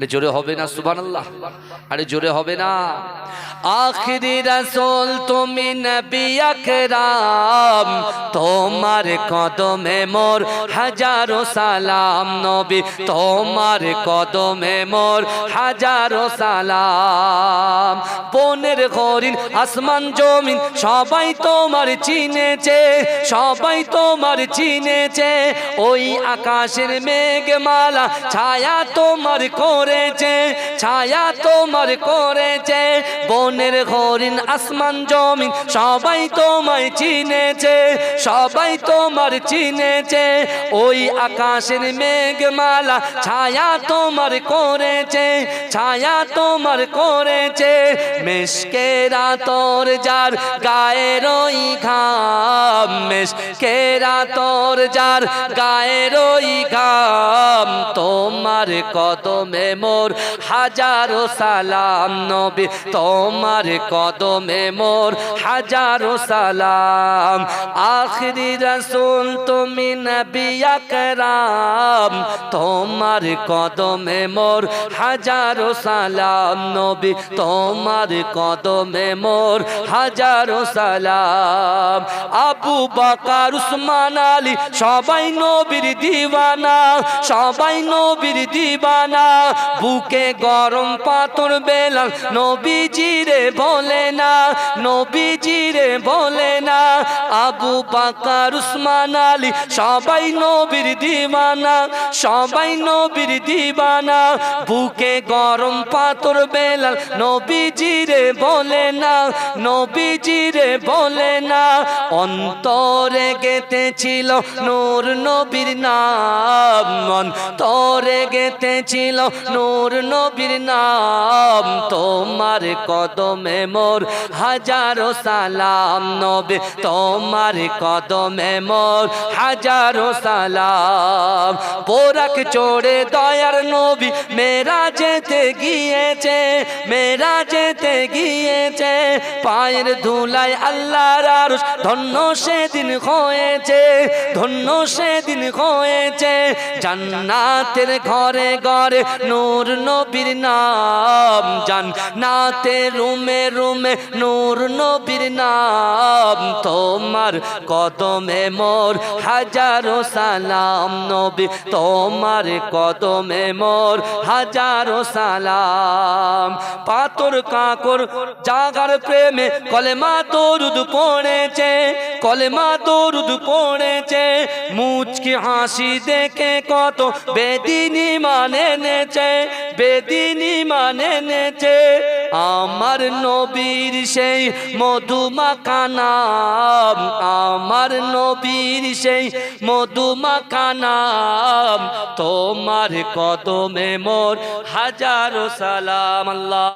না, জোরে হবে না সুবহানাল্লাহ। আরে জোরে হবে না। আখরি রসুল তুমি নবী আকরাম তোমার কদমে মোর হাজারো সালাম নবী তোমার কদমে মোর হাজারো সালাম। বনের হরিণ আসমান জমিন সবাই তোমার চিনেছে সবাই তোমার চিনেছে। ওই আকাশের মেঘমালা ছায়া তোমার করেছে, ছায়া তোমার করেছে, বনের হরিণ, আসমান, জমিন, সবাই তোমায় চিনেছে, সবাই তোমার চিনেছে, ওই আকাশের মেঘমালা ছায়া তোমার করেছে, ছায়া তোমার করেছে মেশকেরা তোর যার গায়ের ওই ঘাম মেশকেরা তোর যার গায়ের ওই ঘাম, তোমার কদমে মোর হাজারো সালাম নবী, তোমার কদমে মোর হাজারো সালাম। আখরি রসুল, তুমি নবী আকরাম, তোমার কদমে মোর হাজারো সালাম নবী, তোমার কদমে মোর হাজারো সালাম। আবু বাকার, উসমান, আলী, সবাই নবীর দিবানা সবাই নবীর দিবানা বুকে গরম পাথর বেলাল নবীজিরে বলে না নবীজিরে বলে না। আবু বাকার, উসমান আলী, সবাই নবীর দিবানা, সবাই নবীর দিবানা। বুকে গরম পাথর বেলাল নবীজিরে বলে না নবীজিরে বলে না। অন্তরে গেতেছিল নূর নবীর নাম, অন্তরে গেতেছিল নূর নবীর নাম। তোমার কদমে মোর হাজারো সালাম নবে তোমার কদমে মোর হাজারো সালাম। পোরাক চড়ে দয়ার নবী মেরা যেতে গিয়েছে, মেরা যেতে গিয়েছে। পায়ের ধুলায় আল্লাহর আরশ, ধন্য সেদিন হয়েছে, ধন্য সেদিন হয়েছে। জান্নাতের ঘরে ঘরে নূর নবীর নাম জান্নাতে রুমে রুমে নূর নবীর নাম। তোমার কদমে মোর হাজারো সালাম নবী, তোমার কদমে মোর হাজারো সালাম। পাথর কাকর জাগার প্রেমে কলেমা দরুদ পড়েছে, কলেমা দরুদ পড়েছে। মুচকি হাসি দেখে কত বেদিনী মানে নেছে বেদিনী মানে নেছে আমার নবীর সেই মধুমাকানাম আমার নবীর সেই মধুমাকানাম তোমার কদমে মোর হাজার সালাম আল্লাহ।